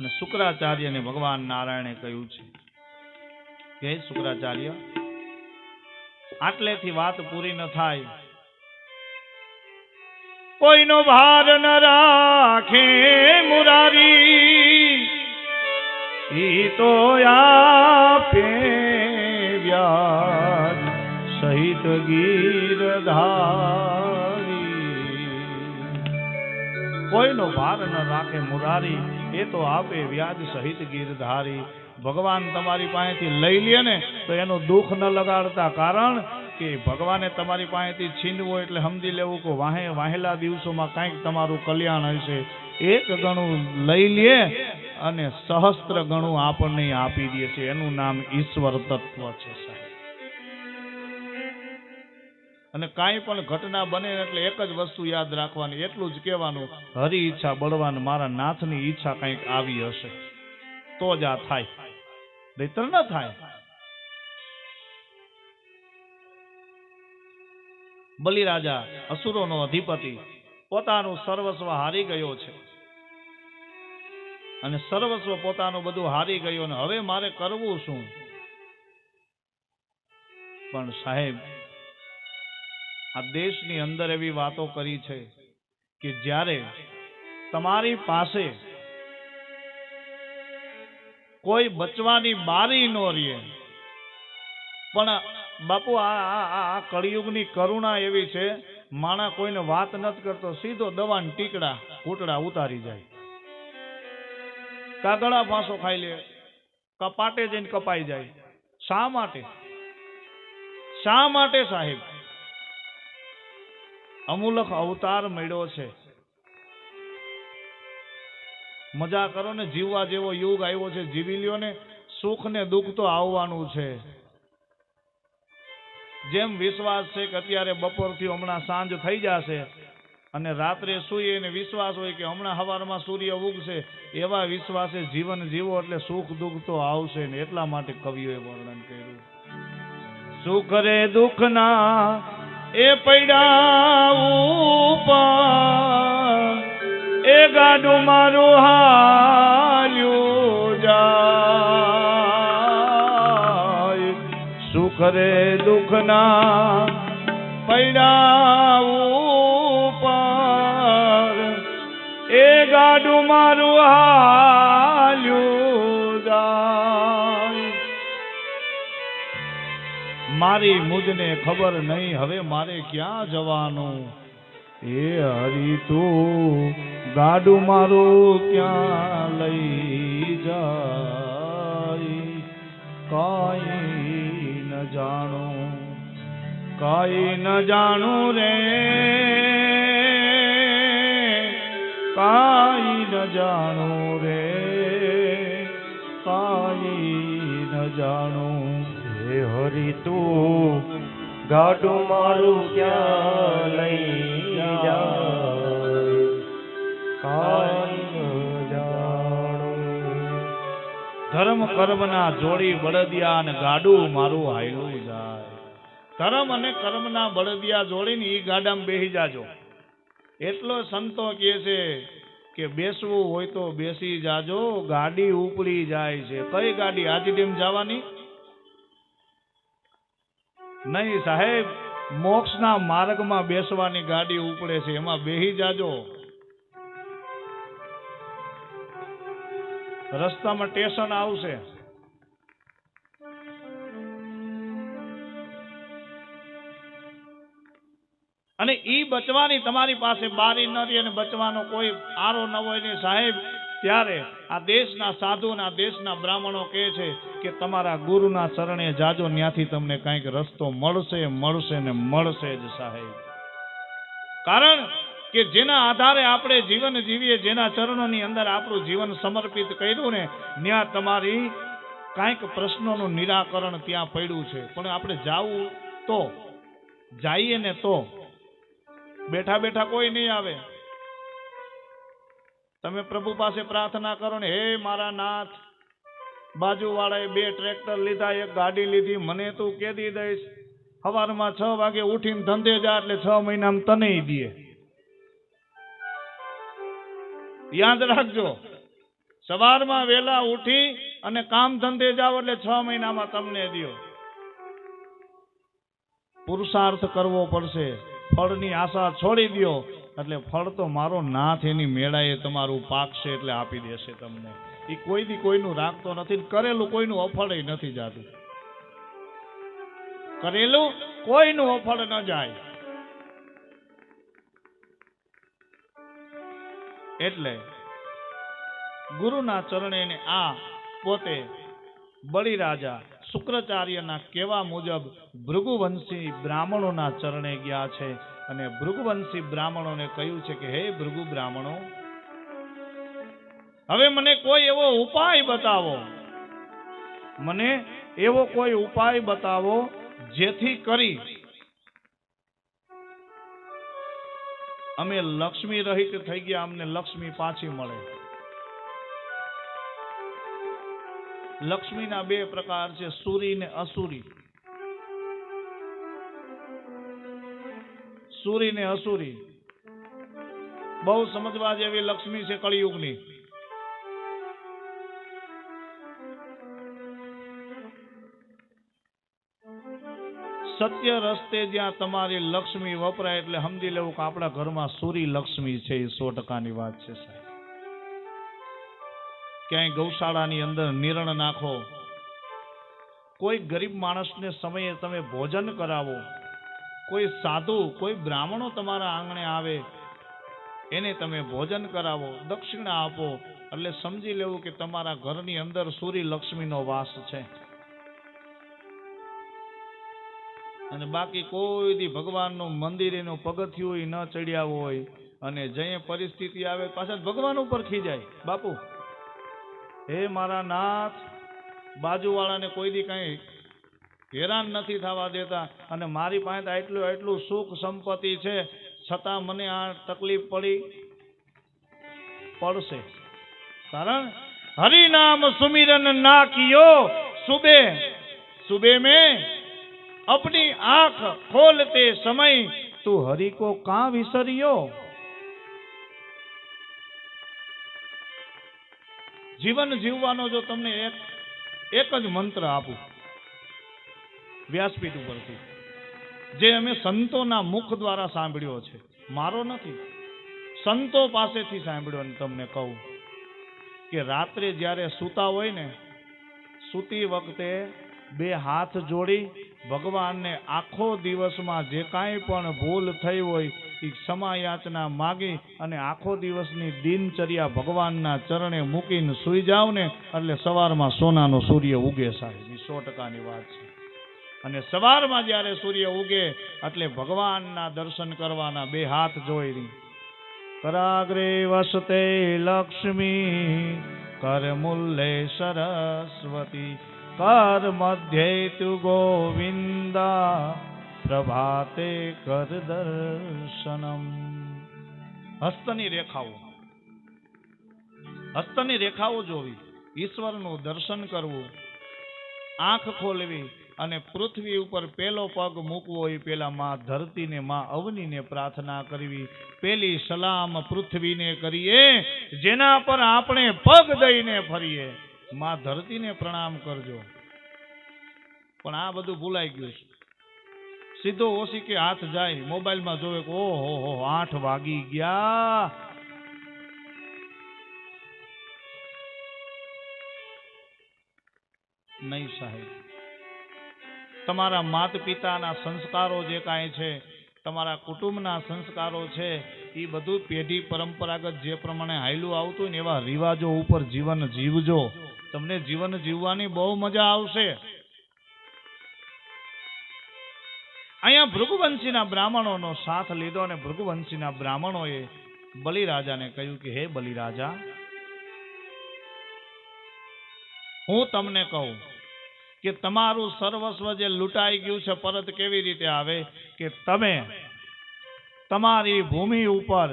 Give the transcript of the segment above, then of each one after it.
અને શુક્રાચાર્યને ભગવાન નારાયણે કહ્યું છે કે, શુક્રાચાર્ય, આટલેથી વાત પૂરી ન થાય. કોઈનો ભાર ન રાખે મુરારી. ઈ તો આપે વ્યાજ સહિત ગીરધારી. કોઈનો ભાર ન રાખે મુરારી. એ તો આપે વ્યાજ સહિત ગીરધારી ભગવાન તમારી પાસેથી લઈ લે ને તો એનું દુઃખ ન લગાડતા. કારણ કે ભગવાને તમારી પાસેથી છીનવું એટલે સમજી લેવું કે વાહે વાહેલા દિવસોમાં કાંઈક તમારું કલ્યાણ હશે. એક ગણું લઈ લે અને સહસ્ત્ર ગણું આપણને આપી દે છે. એનું નામ ઈશ્વર તત્વ છે અને કાંઈ પણ ઘટના બને એટલે એક જ વસ્તુ યાદ રાખવાની, એટલું જ કહેવાનું, હરી ઈચ્છા બળવાન, મારા નાથની ઈચ્છા કંઈક આવી હશે. તો જ આ થાય. નહીતર ન થાય. બલિરાજા અસુરોનો અધિપતિ પોતાનું સર્વસ્વ હારી ગયો છે. અને સર્વસ્વ પોતાનું બધું હારી ગયો ને હવે મારે કરવું શું? પણ સાહેબ આ દેશની અંદર એવી વાતો કરી છે કે જ્યારે તમારી પાસે કોઈ બચવાની બારી નો રહીએ પણ બાપુ આ આ કળિયુગની કરુણા એવી છે, માણા કોઈને વાત નથી કરતો, સીધો દવાન ટીકડા કૂટડા ઉતારી જાય. કાગળા ફાંસો ખાઈ લે, કપાટે જઈને કપાઈ જાય. શા માટે? શા માટે સાહેબ? અમૂલક અવતાર મળ્યો છે. મજા કરો ને, જીવવા જેવો યુગ આવ્યો છે. જીવી લ્યો ને સુખ ને દુઃખ તો આવવાનું છે. જેમ વિશ્વાસ છે કે અત્યારે બપોરથી હમણાં સાંજ થઈ જશે અને રાત્રે સૂઈએ ને વિશ્વાસ હોય કે હમણાં હવારમાં સૂર્ય ઉગશે, એવા વિશ્વાસે જીવન જીવો એટલે સુખ દુઃખ તો આવશે ને. એટલા માટે કવિઓએ વર્ણન કર્યું. સુખ રે દુઃખ ના એ પૈડા ઉપર, એ ગાડું મારું હાલ્યું જાય. સુખ રે દુઃખ ના પૈડા ઉપર, એ ગાડું મારું હાલ્યું મારી મુજને ખબર નહીં, હવે મારે ક્યાં જવાનું? એ હરી તું, ગાડું મારું ક્યાં લઈ જાય? કાઈ ન જાણું, કાઈ ન જાણું રે. કાઈ ન જાણું રે. હરી તું ગાડું મારું ક્યાં લઈ જાય? કાંઈ ધર્મ જોડી બળદિયા અને ગાડું મારું હાયલું જાય. ધર્મ અને કર્મના બળદિયા જોડીને ઈ ગાડામાં બેસી જાજો. એટલો સંતો કહે છે કે બેસવું હોય તો બેસી જાજો, ગાડી ઉપડી જાય છે. કઈ ગાડી? આજી ડેમ જવાની? નહીં સાહેબ, મોક્ષના માર્ગમાં બેસવાની ગાડી ઉપડે છે, એમાં બેસી જાજો. રસ્તામાં સ્ટેશન આવશે. અને ઈ બચવાની તમારી પાસે બારી ન રહી અને બચવાનો કોઈ આરો ન હોય ને સાહેબ ત્યારે આ દેશના સાધુ અને આ દેશના બ્રાહ્મણો કહે છે કે તમારા ગુરુના શરણે જાજો ત્યાંથી તમને કંઈક રસ્તો મળશે મળશે ને મળશે જ સાહેબ. કારણ કે જેના આધારે આપણે જીવન જીવીએ, જેના ચરણોની અંદર આપણું જીવન સમર્પિત કર્યું ને ત્યાં તમારી કાંઈક પ્રશ્નોનું નિરાકરણ ત્યાં પડ્યું છે. પણ આપણે જાવું તો, જઈએ ને તો, બેઠા બેઠા કોઈ નહીં આવે. તમે પ્રભુ પાસે પ્રાર્થના કરો ને, હે મારા નાથ, બાજુવાળાએ બે ટ્રેક્ટર લીધા, એક ગાડી લીધી, મને તું કેદી દઈશ. સવારમાં છ વાગે ઉઠીને ધંધે જા, એટલે છ મહિનામાં તને દે યાદ રાખજો, સવારમાં વેલા ઉઠી અને કામ ધંધે જાઓ એટલે છ મહિનામાં તમને દો પુરુષાર્થ કરવો પડશે, ફળની આશા છોડી દ્યો. એટલે ફળ તો મારો નાથ એની મેળાએ તમારું પાકશે એટલે આપી દેશે તમને. એ કોઈ દી કોઈનું રાખતો નથી કરેલું કોઈનું અફળ નથી જાતું. કરેલું કોઈનું અફળ ન જાય. એટલે ગુરુના ચરણે આ પોતે બળી રાજા શુક્રાચાર્યના કહેવા મુજબ ભૃગુવંશી બ્રાહ્મણોના ચરણે ગયા છે. અને ભૃગુવંશી બ્રાહ્મણોને કહ્યું છે કે, હે ભૃગુ બ્રાહ્મણો, હવે મને કોઈ એવો ઉપાય બતાવો. મને એવો કોઈ ઉપાય બતાવો જેથી કરી અમે લક્ષ્મી રહિત થઈ ગયા, અમને લક્ષ્મી પાછી મળે. લક્ષ્મીના બે પ્રકાર છે, સુરી ને અસુરી. સુરી ને અસુરી. બહુ સમજવા જેવી લક્ષ્મી છે કળિયુગની. સત્ય રસ્તે જ્યાં તમારી લક્ષ્મી વપરાય એટલે સમજી લેવું કે આપણા ઘરમાં સુરી લક્ષ્મી છે, એ સો ટકાની વાત છે સાહેબ. ક્યાંય ગૌશાળાની અંદર નિરણ નાખો. કોઈ ગરીબ માણસને સમયે તમે ભોજન કરાવો. કોઈ સાધુ, કોઈ બ્રાહ્મણો તમારા આંગણે આવે, એને તમે ભોજન કરાવો, દક્ષિણા આપો, એટલે સમજી લેવું કે તમારા ઘરની અંદર સૂરી લક્ષ્મીનો વાસ છે. અને બાકી કોઈ દી ભગવાનનું મંદિર એનું પગથિયું ન ચડ્યા હોય, અને જઈએ પરિસ્થિતિ આવે, પાછા ભગવાન ઉપર ખીજાય બાપુ, હે મારા નાથ, બાજુવાળાને કોઈ દી કઈ હેરાન નથી થવા દેતા અને મારી પાસે આટલું આટલું સુખ સંપત્તિ છે, છતાં મને આ તકલીફ પડી, પડશે. કારણ હરિનામ સુમિરન ના કિયો સુબે. સુબે મેં અપની આંખ ખોલતે સમય તું હરિ કો કાં વિસર્યો? જીવન જીવવાનો જો તમને એક એક જ મંત્ર આપું. વ્યાસપીઠ ઉપરથી જે અમે સંતોના મુખ દ્વારા સાંભળ્યો છે. મારો નથી. સંતો પાસેથી સાંભળ્યો અને તમને કહું કે રાત્રે જ્યારે સૂતા હોય ને, સૂતી વખતે બે હાથ જોડી ભગવાનને આખો દિવસમાં જે કાંઈ પણ ભૂલ થઈ હોય એ ક્ષમાયાચના માગી અને આખો દિવસની દિનચર્યા ભગવાનના ચરણે મૂકીને સૂઈ જાવ ને, એટલે સવારમાં સોનાનો સૂર્ય ઉગે સાહેબ. એ સો ટકાની વાત છે. અને સવારમાં જ્યારે સૂર્ય ઉગે એટલે ભગવાનના દર્શન કરવાના બે હાથ જોઈ કરાગ્રે વસતે લક્ષ્મી કરમૂલ્યે સરસ્વતી કર મધ્યે તુ ગોવિંદા, પ્રભાતે કર દર્શનમ. હસ્તની રેખાઓ. હસ્તની રેખાઓ જોવી, ઈશ્વરનું દર્શન કરવું આંખ ખોલવી અને પૃથ્વી ઉપર પેલો પગ મૂકવો એ પેલા માં ધરતીને, માં અવનીને પ્રાર્થના કરવી. પેલી સલામ પૃથ્વીને કરીએ, જેના પર આપણે પગ દઈને ફરીએ. માં ધરતીને પ્રણામ કરજો. પણ આ બધું ભૂલાઈ ગયું છે. સીધો ઓછી કે હાથ જાય, મોબાઈલમાં જોવે કે ઓહો, આઠ વાગી ગયા. નહીં સાહેબ. તમારા માત પિતાના સંસ્કારો જે કાંઈ છે, તમારા કુટુંબના સંસ્કારો છે એ બધું પેઢી પરંપરાગત જે પ્રમાણે હાયલું આવતું ને એવા રિવાજો ઉપર જીવન જીવજો. તમને જીવન જીવવાની બહુ મજા આવશે. અહીંયા ભૃગુવંશીના બ્રાહ્મણોનો સાથ લીધો અને ભૃગુવંશીના બ્રાહ્મણોએ બલિરાજાને કહ્યું કે, હે બલિરાજા હું તમને કહું કે તમારું સર્વસ્વ જે લૂંટાઈ ગયું છે, પરત કેવી રીતે આવે? કે તમે તમારી ભૂમિ ઉપર,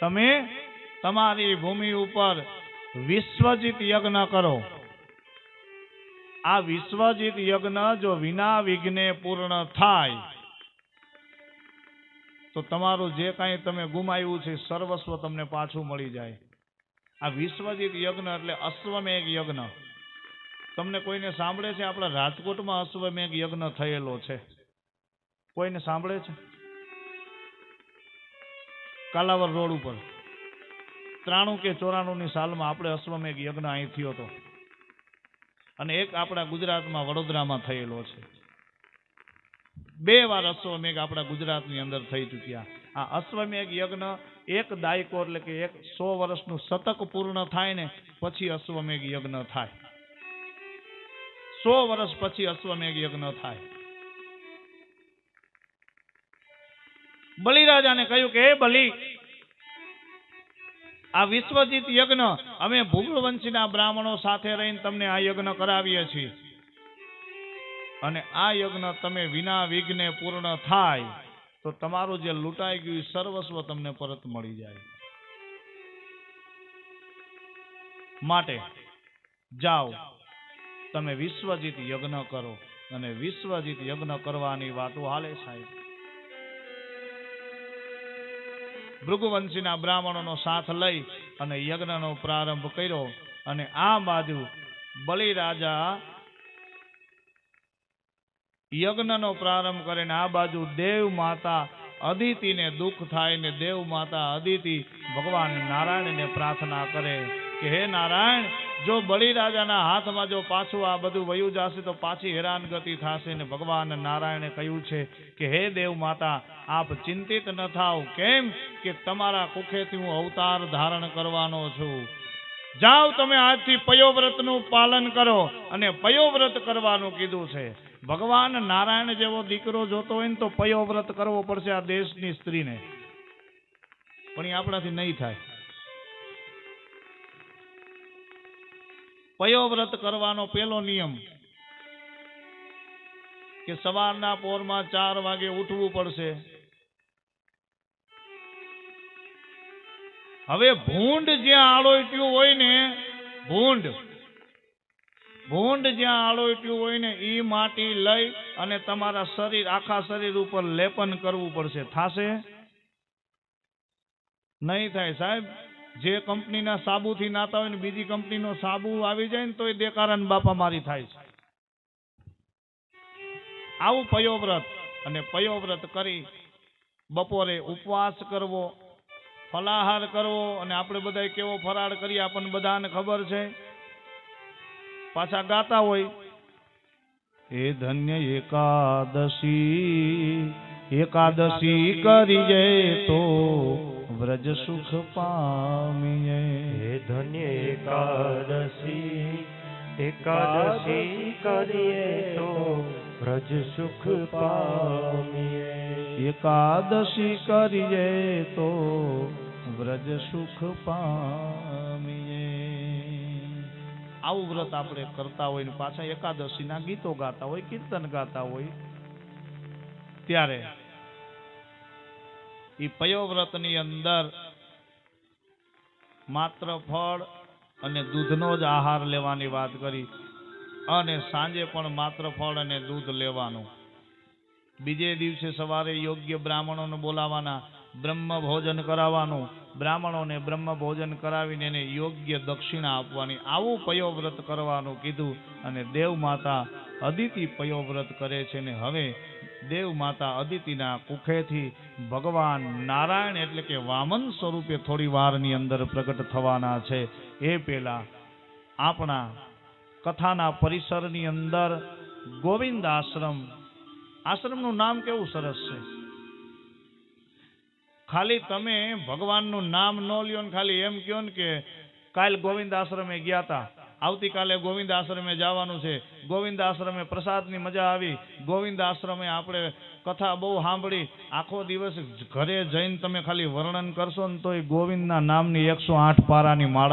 તમે તમારી ભૂમિ ઉપર વિશ્વજીત યજ્ઞ કરો. આ વિશ્વજીત યજ્ઞ જો વિના વિઘ્ને પૂર્ણ થાય, તો તમારું જે કાંઈ તમે ગુમાવ્યું છે, સર્વસ્વ તમને પાછું મળી જાય. આ વિશ્વજીત યજ્ઞ એટલે અશ્વમેઘ યજ્ઞ. તમને કોઈને સાંભળે છે આપણા રાજકોટમાં અશ્વમેઘ યજ્ઞ થયેલો છે? કોઈને સાંભળે છે? કાલાવર રોડ ઉપર. ત્રાણું કે ચોરાણું ની સાલમાં આપણે અશ્વમેઘ યજ્ઞ અહીં થયો હતો. અને એક આપણા ગુજરાતમાં વડોદરામાં થયેલો છે. બે વાર અશ્વમેઘ આપણા ગુજરાતની અંદર થઈ ચૂક્યા. આ અશ્વમેઘ યજ્ઞ એક દાયકો એટલે કે એક સો વર્ષનું શતક પૂર્ણ થાય ને પછી અશ્વમેઘ યજ્ઞ થાય. સો વર્ષ પછી અશ્વમેઘ યજ્ઞ થાય. બલિરાજાને કહ્યું કે, હે બલિ, આ વિશ્વજીત યજ્ઞ અમે ભૂગવંશીના બ્રાહ્મણો સાથે રહીને તમને આ યજ્ઞ કરાવીએ છીએ. અને આ યજ્ઞ તમે વિના વિઘ્ને પૂર્ણ થાય, તો તમારું જે લૂંટાઈ ગયું સર્વસ્વ તમને પરત મળી જાય. માટે જાઓ, તમે વિશ્વજીત યજ્ઞ કરો અને વિશ્વજીત યજ્ઞ કરવાની વાતો હાલે સાહેબ. ભૃગુવંશીના બ્રાહ્મણોનો સાથ લઈ અને યજ્ઞનો પ્રારંભ કર્યો અને આ બાજુ બલિરાજા યજ્ઞનો પ્રારંભ કરીને આ બાજુ દેવ માતા અદિતિને દુઃખ થાય ને દેવ માતા અદિતિ ભગવાન નારાયણને પ્રાર્થના કરે કે હે નારાયણ, જો બળીરાજાના હાથમાં જો પાછું આ બધું વયું જશે તો પાછી હેરાનગતિ થશે ને ભગવાન નારાયણે કહ્યું છે કે હે દેવ માતા, આપ ચિંતિત ન થાવ. કેમ? કે તમારા કુખેથી હું અવતાર ધારણ કરવાનો છું. જાઓ તમે આજથી પયોવ્રતનું પાલન કરો અને પયોવ્રત કરવાનું કીધું છે. ભગવાન નારાયણ જેવો દીકરો જોતો હોય ને તો પયો વ્રત કરવો પડશે આ દેશની સ્ત્રીને. પણ એ આપણાથી નહીં થાય. પયો વ્રત કરવાનો પેલો નિયમ કે સવારના પોરમાં ચાર વાગે ઉઠવું પડશે. હવે ભૂંડ જ્યાં આળોટ્યું હોય ને, ભૂંડ ભૂંડ જ્યાં આળોટ્યું હોય ને એ માટી લઈ અને તમારા શરીર, આખા શરીર ઉપર લેપન કરવું પડશે. થાશે? નહીં થાય સાહેબ. જે કંપનીના સાબુથી નાતા હોય ને બીજી કંપનીનો સાબુ આવી જાય ને તો એ દેકારાન બાપા મારી થાય છે. આવું પયોવ્રત અને પયોવ્રત કરી બપોરે ઉપવાસ કરવો, ફલાહાર કરવો અને આપણે બધા કેવો ફરાળ કરીએ આપણને બધાને ખબર છે. પાછા ગાતા હોય. એ ધન્ય એકાદશી એકાદશી કરીએ તો વ્રજ સુખ પામીએ. હે ધન્ય એકાદશી એકાદશી કરીએ તો વ્રજ સુખ પામીએ. એકાદશી કરીએ તો વ્રજ સુખ પામીએ. આવું વ્રત આપણે કરતા હોય ને પાછા એકાદશીના ગીતો ગાતા હોય, કીર્તન ગાતા હોય, ત્યારે એ પયોવ્રતની અંદર માત્ર ફળ અને દૂધનો જ આહાર લેવાની વાત કરી અને સાંજે પણ માત્ર ફળ અને દૂધ લેવાનું. બીજે દિવસે સવારે યોગ્ય બ્રાહ્મણોને બોલાવવાના બ્રહ્મ ભોજન કરાવવાનું બ્રાહ્મણોને બ્રહ્મ ભોજન કરાવીને એને યોગ્ય દક્ષિણા આપવાની આવું પયોવ્રત કરવાનું કીધું અને દેવ માતા અદિતિ પયોવ્રત કરે છે ને હવે દેવ માતા અદિતિના કુખેથી ભગવાન નારાયણ એટલે કે વામન સ્વરૂપે થોડી વારની અંદર પ્રગટ થવાના છે. એ પેલા આપણા કથાના પરિસરની અંદર ગોવિંદ આશ્રમ, આશ્રમનું નામ કેવું સરસ છે? ખાલી તમે ભગવાનનું નામ ન લ્યો ને ખાલી એમ કહો ને કે કાલ ગોવિંદ આશ્રમે ગયા હતા આવતીકાલે ગોવિંદ આશ્રમે જવાનું છે. ગોવિંદ આશ્રમે પ્રસાદની મજા આવી. ગોવિંદ આશ્રમે આપણે કથા બહુ સાંભળી. આખો દિવસ ઘરે જઈને તમે ખાલી વર્ણન કરશો ને તોય ગોવિંદના નામની એકસો આઠ પારાની માળા